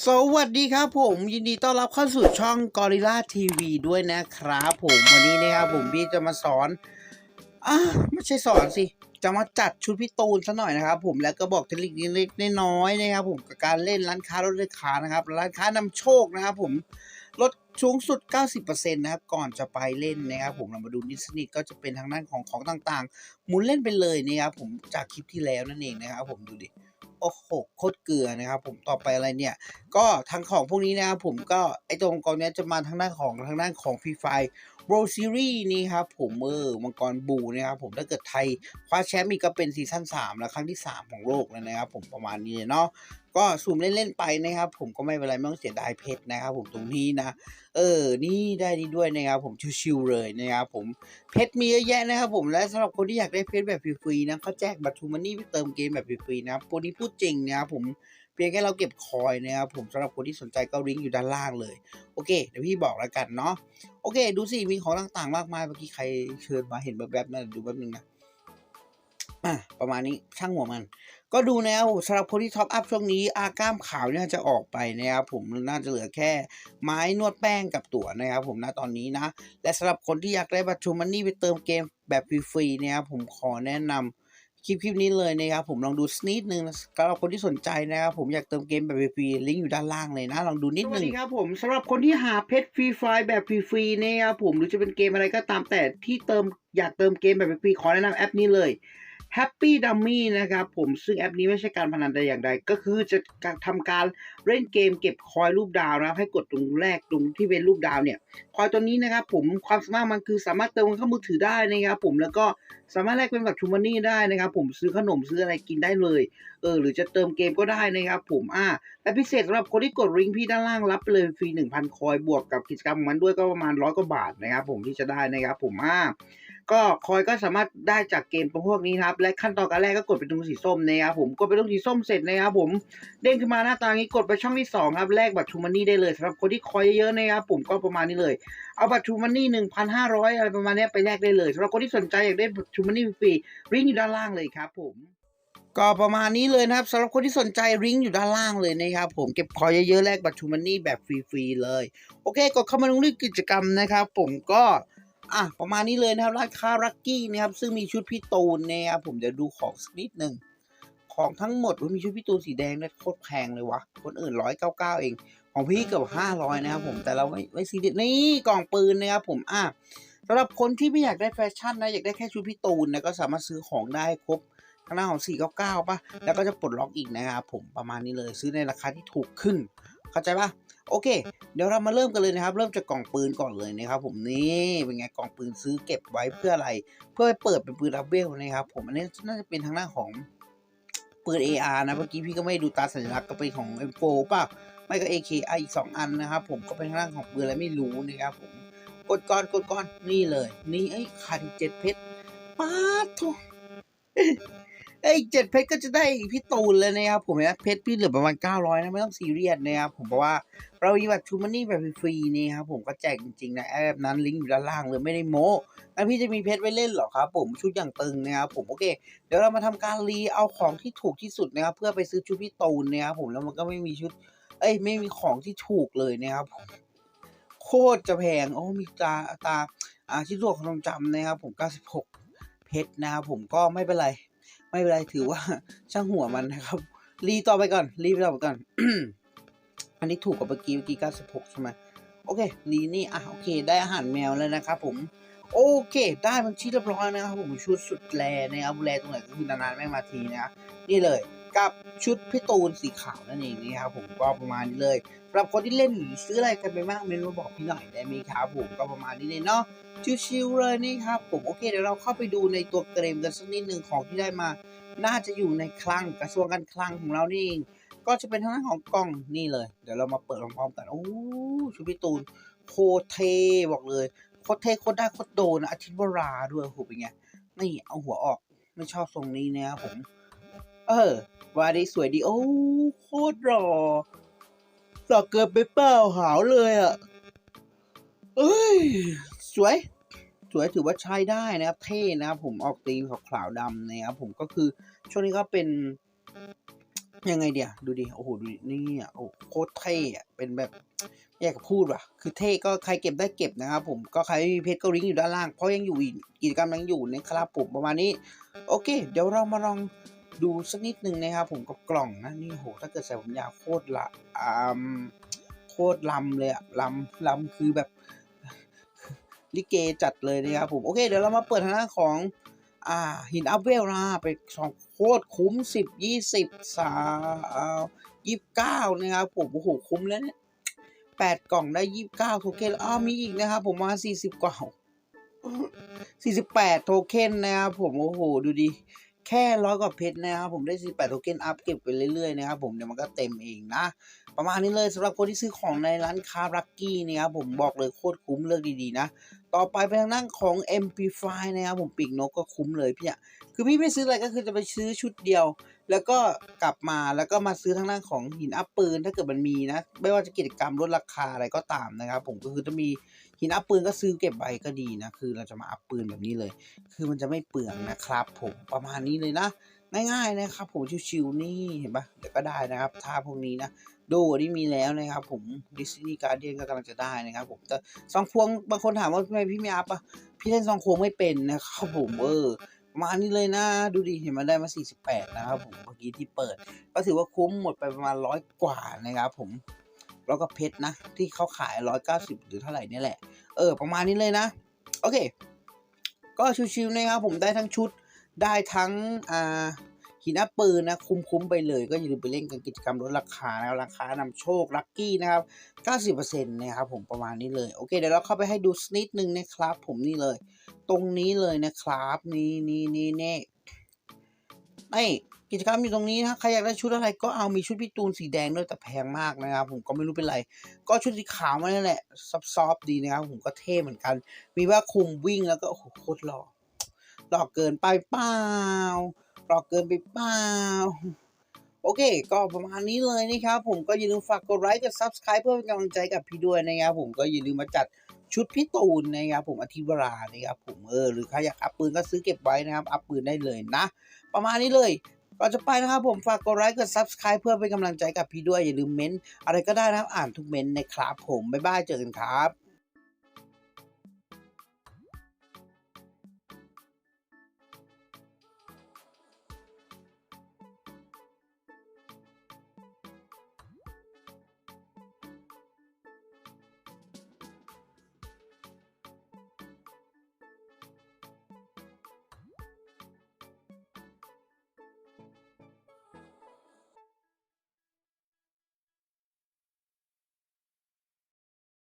สวัสดีครับผมยินดีต้อนรับเข้าสู่ช่อง Gorilla TV ด้วยนะครับผมวันนี้นะครับผมพี่จะมาสอนอ่าไม่ใช่สอนสิ จะมาจัดชุดพี่ตูนซะหน่อยนะครับผมแล้วก็บอกเทคนิคเล็กๆน้อยๆนะครับผมกับการเล่นร้านค้าลดราคานะครับร้านค้านำโชคนะครับผมลดสูงสุด 90%นะครับก่อนจะไปเล่นนะครับผมเรามาดูนิสนิทก็จะเป็นทางด้านของของต่างๆหมุนเล่นไปเลยนะครับผมจากคลิปที่แล้วนั่นเองนะครับผมดูดิ โอ้โหโคตรเกลือนะครับ ผมต่อไปอะไรเนี่ย ก็ทางของพวกนี้นะครับผมก็ไอตรงกองนี้จะมาทางด้านของทางด้านของฟรีไฟโรซีรีส์นี่ครับผมเออมังกรบูนะครับผมถ้าเกิดไทยคว้าแชมป์อีกก็เป็นซีซั่น3แล้วครั้งที่ 3 ของโลกแล้วนะครับผมประมาณนี้เนาะก็สุ่มเล่น ๆ ไปนะครับ ผมก็ไม่เป็นไร ไม่ต้องเสียดายเพชรนะครับผมตรงนี้นะ เออ นี่ได้ดีด้วยนะครับผมชิวๆเลยนะครับผมเพชรมีเยอะแยะนะครับผมและสำหรับคนที่อยากได้เพชรแบบฟรีๆนะเขาแจกบัตรทูมันนี่ไปเติมเกมแบบฟรีๆนะครับตัวนี้พูดจริงนะครับผม เพียงแค่เราเก็บคอยนะครับผมสำหรับคนที่สนใจก็ลิงก์อยู่ด้านล่างเลย โอเค เดี๋ยวพี่บอกแล้วกันเนาะโอเค ดูสิมีของต่างๆ มากมายเมื่อกี้ใครเชิญมาเห็นแบบๆนั่นดูแป๊บนึงนะอะประมาณนี้ช่างหัวมัน ก็ดูนะครับสำหรับคนที่ท็อปอัพช่วงนี้อาก้ามขาวเนี่ยจะออกไปนะครับผมน่าจะเหลือแค่ไม้นวดแป้งกับตั๋วนะครับผมณตอนนี้นะ และสำหรับคนที่อยากได้บัตรชมมันนี่ไปเติมเกมแบบฟรีๆนะครับผมขอแนะนำ คลิปคลิปนี้เลยนะครับผมลองดูสนิดนึงสำหรับคนที่สนใจนะครับผมอยากเติมเกมแบบฟรีลิงก์อยู่ด้านล่างเลยนะ ลองดูนิดนึงครับผมสำหรับคนที่หาเพชรฟรีไฟแบบฟรีๆนะครับผมหรือจะเป็นเกมอะไรก็ตามแต่ที่เติมอยากเติมเกมแบบฟรีขอแนะนำแอปนี้เลย Happy Dummy นะครับผมซึ่งแอปนี้ไม่ใช่การพนันแต่อย่างใด ก็คือจะทำการเล่นเกมเก็บคอยรูปดาวนะครับให้กดตรงแรกตรงที่เป็นรูปดาวเนี่ย คอยตัวนี้นะครับผมความสามารถมันคือสามารถเติมเงินเข้ามือถือได้นะครับผมแล้วก็สามารถแลกเป็นแบบทูมันนี่ได้นะครับผมซื้อขนมซื้ออะไรกินได้เลยเออหรือจะเติมเกมก็ได้นะครับผมอ่าและพิเศษสำหรับคนที่กดลิงก์พี่ด้านล่างรับเลยฟรี 1,000 คอยบวกกับกิจกรรมมันด้วยก็ประมาณร้อยกว่าบาทนะครับผมที่จะได้นะครับผมอ่า ก็คอยก็สามารถได้จากเกมพวกนี้ครับ และขั้นตอนการแรกก็กดไปตรงสีส้มนะครับผมกดไปตรงสีส้มเสร็จนะครับผมเด้งขึ้นมาหน้าตานี้กดไปช่องที่สองครับแลกบัตรทูมันนี่ได้เลยสำหรับคนที่คอยเยอะๆนะครับผมก็ประมาณนี้เลย เอาบัตรทูมันนี่หนึ่งพันห้าร้อยอะไรประมาณนี้ไปแลกได้เลยสำหรับคนที่สนใจอยากได้บัตรทูมันนี่ฟรีลิงก์อยู่ด้านล่างเลยครับผมก็ประมาณนี้เลยนะครับสำหรับคนที่สนใจลิงอยู่ด้านล่างเลยนะครับผมเก็บคอยเยอะๆแลกบัตรทูมันนี่แบบฟรีๆเลย โอเคกดเข้ามาลงเรื่องกิจกรรมนะครับ ผมก็ อะประมาณนี้เลยนะครับร้านค้ารักกี้นะครับซึ่งมีชุดพี่ตูนนะครับผมเดี๋ยวดูของสักนิดหนึ่งของทั้งหมดมีชุดพี่ตูนสีแดงเนี่ยโคตรแพงเลยวะคนอื่นร้อยเก้าเก้าเอง ของพี่เกือบห้าร้อยนะครับผมแต่เราไม่ไม่ซีเรียสนี่กล่องปืนนะครับผมอะสำหรับคนที่ไม่อยากได้แฟชั่นนะอยากได้แค่ชุดพี่ตูนนะก็สามารถซื้อของได้ครบทางหน้าของ 499ป่ะ แล้วก็จะปลดล็อกอีกนะครับผมประมาณนี้เลยซื้อในราคาที่ถูกขึ้น เข้าใจป่ะ โอเค เดี๋ยวเรามาเริ่มกันเลยนะครับ เริ่มจากกล่องปืนก่อนเลยนะครับ ผมนี่เป็นไงกล่องปืนซื้อเก็บไว้เพื่ออะไร เพื่อไปเปิดเป็นปืนรับเวลนะครับ ผมอันนี้น่าจะเป็นทางหน้าของปืน AR นะเมื่อกี้พี่ก็ไม่ดูตาสัญลักษณ์ก็เป็นของ M4 ป่ะไม่ก็ AK อีก 2 อันนะครับ ผมก็เป็นทางด้านของปืนอะไรไม่รู้นะครับผมกดก่อนกดก่อนนี่เลย นี่ไอ้ขันเจ็ดเพชรป้าดโถ ไอ้เจ็ดเพชรก็จะได้พี่ตูนเลยนะครับผมนะเพชรพี่เหลือประมาณ 900นะไม่ต้องซีเรียสนะครับผมเพราะว่าเรามีบัตรชูมันนี่แบบฟรีนี่ครับผมก็แจกจริงๆนะแอปนั้นลิงก์อยู่ด้านล่างเลยไม่ได้โม้แล้วพี่จะมีเพชรไว้เล่นหรอครับผมชุดอย่างตึงนะครับผมโอเค เดี๋ยวเรามาทำการรีเอาของที่ถูกที่สุดนะครับเพื่อไปซื้อชุดพี่ตูนนะครับผมแล้วมันก็ไม่มีชุด เอ้ยไม่มีของที่ถูกเลยนะครับผมโคตรจะแพงโอ้มีตาตาอาชิ้นส่วนของจำนะครับผม 96 เพชรนะครับผมก็ไม่เป็นไร ไม่เป็นไรถือว่าช่างหัวมันนะครับ รีต่อไปก่อน รีต่อไปก่อน อันนี้ถูกกว่าเมื่อกี้เมื่อกี้96ใช่ไหมโอเครีนี่อะโอเค ได้อาหารแมวแล้วนะครับผมโอเค ได้มันที่เรียบร้อยนะครับผมชุดสุดแลนะครับแลตรงไหนก็คือนานๆไม่มาทีนะครับนี่เลย กับชุดพี่ตูนสีขาวนั่นเองนะครับผมก็ประมาณนี้เลยสำหรับคนที่เล่นหรือซื้ออะไรกันไปบ้างเมนูบอกพี่หน่อยได้ไหมครับผมก็ประมาณนี้เลยเนาะชิวๆเลยนี่ครับผมโอเคเดี๋ยวเราเข้าไปดูในตัวเกมกันสักนิดหนึ่งของที่ได้มา น่าจะอยู่ในคลังกระทรวงการคลังของเรานี่เองก็จะเป็นทางด้านของกล้องนี่เลย เดี๋ยวเรามาเปิดพร้อมๆกันโอ้ชุดพี่ตูนโคตรเทบอกเลยโคตรเทโคตรได้โคตรโดนอาทิตย์วราด้วยโอ้โหเป็นไงนี่เอาหัวออกไม่ชอบทรงนี้นะครับผม เออ วาดีสวยดี โอ้โคตรหล่อหล่อเกินไปเปล่าหาวเลยอะเอ้ย สวย สวยถือว่าใช้ได้นะครับ เท่นะครับผมออกตีมขาวๆดำนะครับผมก็คือช่วงนี้ก็เป็นยังไงเดียดูดิ โอ้โห ดูนี่อะโอ้โคตรเท่อะเป็นแบบไม่อยากพูดว่ะ คือเท่ก็ใครเก็บได้เก็บนะครับผม ก็ใครไม่มีเพชรก็ลิงอยู่ด้านล่าง เพราะยังอยู่กกิจกรรมยังอยู่นะครับผมประมาณนี้ โอเค เดี๋ยวเรามาลอง ดูสักนิดหนึ่งนะครับผมกับกล่องนะนี่โหถ้าเกิดใส่ผมยาวโคตรละอ่าโคตรลำเลยอะลำลำคือแบบลิเกจัดเลยนะครับผมโอเค เดี๋ยวเรามาเปิดทางด้านของอ่าหินอัพเวลนะไปสองโคตรคุ้มสิบยี่สิบสามยี่สิบเก้านะครับผมโอ้โหคุ้มแล้วเนี่ยแปดกล่องได้ยี่สิบเก้าโทเค็นอ้ามีอีกนะครับผมมาสี่สิบกล่องสี่สิบแปดโทเค็นนะครับผมโอ้โหดูดิ แค่ร้อยกว่าเพชรนะครับผมได้48โทเค็นอัพเก็บไปเรื่อยๆนะครับผมเดี๋ยวมันก็เต็มเองนะ ประมาณนี้เลยสำหรับคนที่ซื้อของในร้านค้ารักกี้นะครับผมบอกเลยโคตรคุ้มเลือกดีๆนะ ต่อไปเป็นทางด้านของ MP5 นะครับผมปีกนกก็คุ้มเลยพี่อะคือพี่ไม่ซื้ออะไรก็คือจะไปซื้อชุดเดียวแล้วก็กลับมาแล้วก็มาซื้อทางด้านของหินอัพปืนถ้าเกิดมันมีนะ ไม่ว่าจะกิจกรรมลดราคาอะไรก็ตามนะครับ ผมก็คือจะมีหินอัพปืนก็ซื้อเก็บไว้ก็ดีนะ คือเราจะมาอัพปืนแบบนี้เลย คือมันจะไม่เปลืองนะครับ ผมประมาณนี้เลยนะง่ายๆนะครับ ผมชิวๆนี่เห็นปะเดี๋ยวก็ได้นะครับท่าพวกนี้นะโดนี่มีแล้วนะครับผมดิสนีย์การ์เดียนก็กำลังจะได้นะครับผมแต่ซองพวงบางคนถามว่าทำไมพี่ไม่อัพอะพี่เล่นซองพวงไม่เป็นนะครับผมเออ มาณนี้เลยนะ ดูดิเห็นมันได้มา 48 นะครับผมเมื่อกี้ที่เปิด ก็ถือว่าคุ้มหมดไปประมาณร้อยกว่านะครับผมแล้วก็เพชรนะ ที่เขาขาย 190 หรือเท่าไหร่นี่แหละ เออ ประมาณนี้เลยนะ โอเค ก็ชิวๆนะครับผมได้ทั้งชุดได้ทั้งอ่า หินอัพปืนนะคุ้มๆไปเลยก็อย่าลืมไปเล่นกันกิจกรรมลดราคานะครับราคานำโชคลัคกี้นะครับ90%นะครับผมประมาณนี้เลยโอเคเดี๋ยวเราเข้าไปให้ดูสกนิดนึงนะครับ ผมนี่เลย ตรงนี้เลยนะครับนี่นี่นี่นี่ไอ้กิจกรรมอยู่ตรงนี้นะใครอยากได้ชุดอะไรก็เอามีชุดพี่ตูนสีแดงด้วยแต่แพงมากนะครับ ผมก็ไม่รู้เป็นไร ก็ชุดสีขาวมานี่แหละซอฟๆดีนะครับผมก็เท่เหมือนกัน มีว่าคุมวิ่งแล้วก็โอ้โหโคตรหล่อหล่อเกินไปเปล่า หล่อเกินไปเปล่าโอเค ก็ประมาณนี้เลยนะครับ ผมก็อย่าลืมฝากกดไลค์กด subscribe เพื่อเป็นกำลังใจกับพี่ด้วยนะครับผมก็อย่าลืมมาจัดชุดพี่ตูนนะครับผมอธิวรานะครับผมเออหรือใครอยากอัพปืนก็ซื้อเก็บไว้นะครับ อัพปืนได้เลยนะ ประมาณนี้เลยก่อนจะไปนะครับผมฝากกดไลค์กด subscribe เพื่อเป็นกำลังใจกับพี่ด้วยอย่าลืมเม้นอะไรก็ได้นะครับอ่านทุกเม้นนะครับผมบ๊ายบายเจอกันครับ